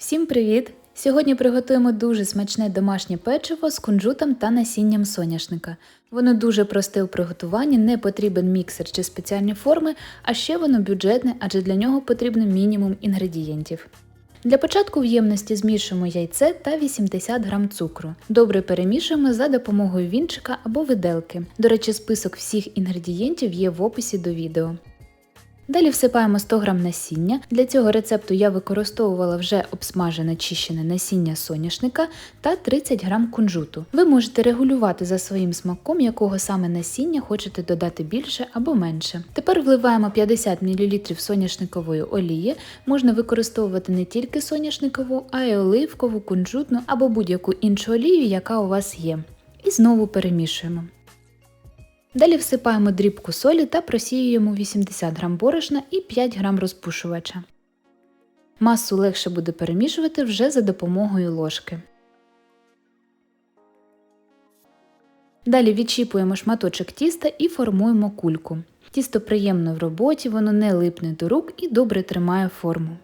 Всім привіт! Сьогодні приготуємо дуже смачне домашнє печиво з кунжутом та насінням соняшника. Воно дуже просте у приготуванні, не потрібен міксер чи спеціальні форми, а ще воно бюджетне, адже для нього потрібно мінімум інгредієнтів. Для початку в ємності змішуємо яйце та 80 г цукру. Добре перемішуємо за допомогою вінчика або виделки. До речі, список всіх інгредієнтів є в описі до відео. Далі всипаємо 100 г насіння. Для цього рецепту я використовувала вже обсмажене чищене насіння соняшника та 30 г кунжуту. Ви можете регулювати за своїм смаком, якого саме насіння хочете додати більше або менше. Тепер вливаємо 50 мл соняшникової олії. Можна використовувати не тільки соняшникову, а й оливкову, кунжутну або будь-яку іншу олію, яка у вас є. І знову перемішуємо. Далі всипаємо дрібку солі та просіюємо 80 г борошна і 5 г розпушувача. Масу легше буде перемішувати вже за допомогою ложки. Далі відчіпуємо шматочок тіста і формуємо кульку. Тісто приємно в роботі, воно не липне до рук і добре тримає форму.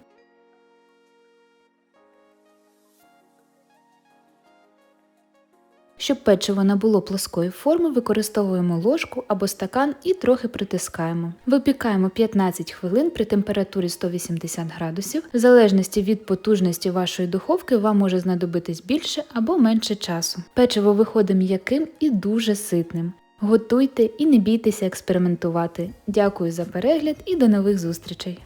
Щоб печиво набуло плоскої форми, використовуємо ложку або стакан і трохи притискаємо. Випікаємо 15 хвилин при температурі 180 градусів. В залежності від потужності вашої духовки вам може знадобитись більше або менше часу. Печиво виходить м'яким і дуже ситним. Готуйте і не бійтеся експериментувати. Дякую за перегляд і до нових зустрічей!